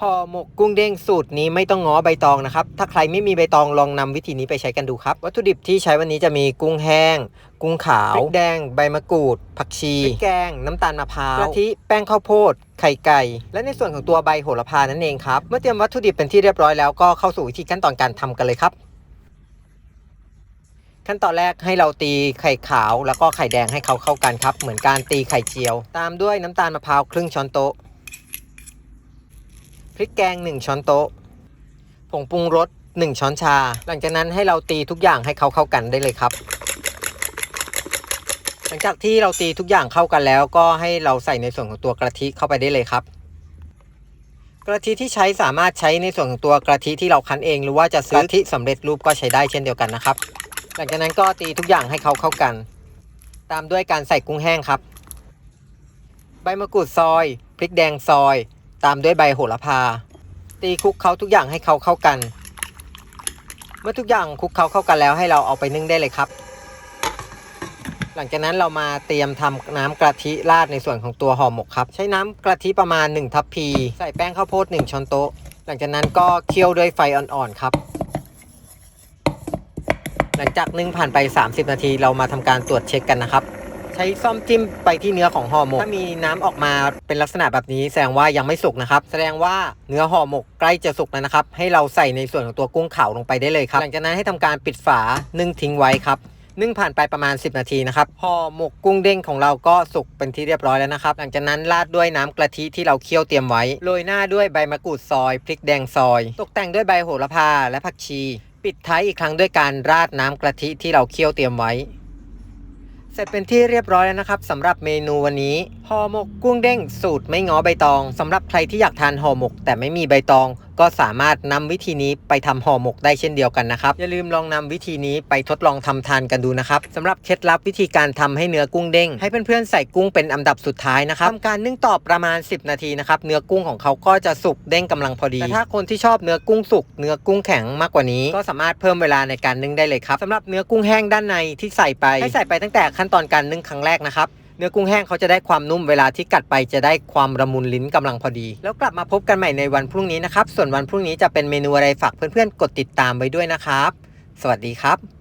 ห่อหมกกุ้งเด้งสูตรนี้ไม่ต้องง้อใบตองนะครับ ถ้าใครไม่มีใบตองลองนำวิธีนี้ไปใช้กันดูครับ วัตถุดิบที่ใช้วันนี้จะมีกุ้งแห้ง กุ้งขาวพริกแดง ใบมะกรูด ผักชีพริกแกง น้ำตาลมะพร้าวกะทิแป้งข้าวโพด ไข่ไก่ และในส่วนของตัวใบโหระพานั่นเองครับ เมื่อเตรียมวัตถุดิบเป็นที่เรียบร้อยแล้วก็เข้าสู่วิธีขั้นตอนการทำกันเลยครับ ขั้นตอนแรกให้เราตีไข่ขาว แล้วก็ไข่แดงให้เขาเข้ากันครับ เหมือนการตีไข่เจียว ตามด้วยน้ำตาลมะพร้าวครึ่งช้อนโต๊ะ พริกแกง 1 ช้อนโต๊ะ ผงปรุงรส 1 ช้อนชา หลังจากนั้นให้เราตีทุกอย่างให้เขาเข้ากันได้เลยครับ หลังจากที่เราตีทุกอย่างเข้ากันแล้ว ก็ให้เราใส่ในส่วนของตัวกะทิเข้าไปได้เลยครับกะทิที่ใช้สามารถใช้ในส่วนของตัวกะทิที่เราคั้นเอง หรือว่าจะซื้อกะทิสำเร็จรูปก็ใช้ได้เช่นเดียวกันนะครับ หลังจากนั้นก็ตีทุกอย่างให้เขาเข้ากัน ตามด้วยการใส่กุ้งแห้งครับ ใบมะกรูดซอย พริกแดงซอย ตามด้วยใบโหระพา ตีคลุกเคล้าทุกอย่างให้เขาเข้ากัน เมื่อทุกอย่างคลุกเคล้าเข้ากันแล้วให้เราเอาไปนึ่งได้เลยครับ หลังจากนั้นเรามาเตรียมทำน้ำกะทิราดในส่วนของตัวห่อหมกครับ ใช้น้ำกะทิประมาณ1ทัพพี ใส่แป้งข้าวโพด1ช้อนโต๊ะ หลังจากนั้นก็เคี่ยวด้วยไฟอ่อนๆครับ หลังจากนึ่งผ่านไป 30 นาทีเรามาทำการตรวจเช็คกันนะครับ ใช้ซ่อมจิ้มไปที่เนื้อของห่อหมก ถ้ามีน้ำออกมาเป็นลักษณะแบบนี้แสดงว่ายังไม่สุกนะครับ แสดงว่าเนื้อห่อหมกใกล้จะสุกแล้วนะครับ ให้เราใส่ในส่วนของตัวกุ้งขาวลงไปได้เลยครับ หลังจากนั้นให้ทำการปิดฝานึ่งทิ้งไว้ครับนึ่งผ่านไปประมาณ 10 นาทีนะครับห่อหมกกุ้งเด้งของเราก็สุกเป็นที่เรียบร้อยแล้วนะครับ หลังจากนั้นราดด้วยน้ำกะทิที่เราเคี่ยวเตรียมไว้ โรยหน้าด้วยใบมะกรูดซอย พริกแดงซอย ตกแต่งด้วยใบโหระพาและผักชี ปิดท้ายอีกครั้งด้วยการราดน้ำกะทิที่เราเคี่ยวเตรียมไว้ เสร็จเป็นที่เรียบร้อยแล้วนะครับสำหรับเมนูวันนี้ห่อหมกกุ้งเด้งสูตรไม่ง้อใบตองสำหรับใครที่อยากทานห่อหมก แต่ไม่มีใบตอง ก็สามารถนำวิธีนี้ไปทำห่อหมกได้เช่นเดียวกันนะครับ อย่าลืมลองนำวิธีนี้ไปทดลองทำทานกันดูนะครับสำหรับเคล็ดลับวิธีการทำให้เนื้อกุ้งเด้ง ให้เพื่อนๆใส่กุ้งเป็นอันดับสุดท้ายนะครับทำการนึ่งต่อประมาณ 10 นาทีนะครับเนื้อกุ้งของเขาก็จะสุกเด้งกำลังพอดีแต่ถ้าคนที่ชอบเนื้อกุ้งสุกเนื้อกุ้งแข็งมากกว่านี้ ก็สามารถเพิ่มเวลาในการนึ่งได้เลยครับสำหรับเนื้อกุ้งแห้งด้านในที่ใส่ไปให้ใส่ไปตั้งแต่ขั้นตอนการนึ่งครั้งแรกนะครับ เนื้อกุ้งแห้งเขาจะได้ความนุ่มเวลาที่กัดไปจะได้ความระมุนลิ้นกำลังพอดี แล้วกลับมาพบกันใหม่ในวันพรุ่งนี้นะครับ ส่วนวันพรุ่งนี้จะเป็นเมนูอะไรฝากเพื่อนๆกดติดตามไว้ด้วยนะครับ สวัสดีครับ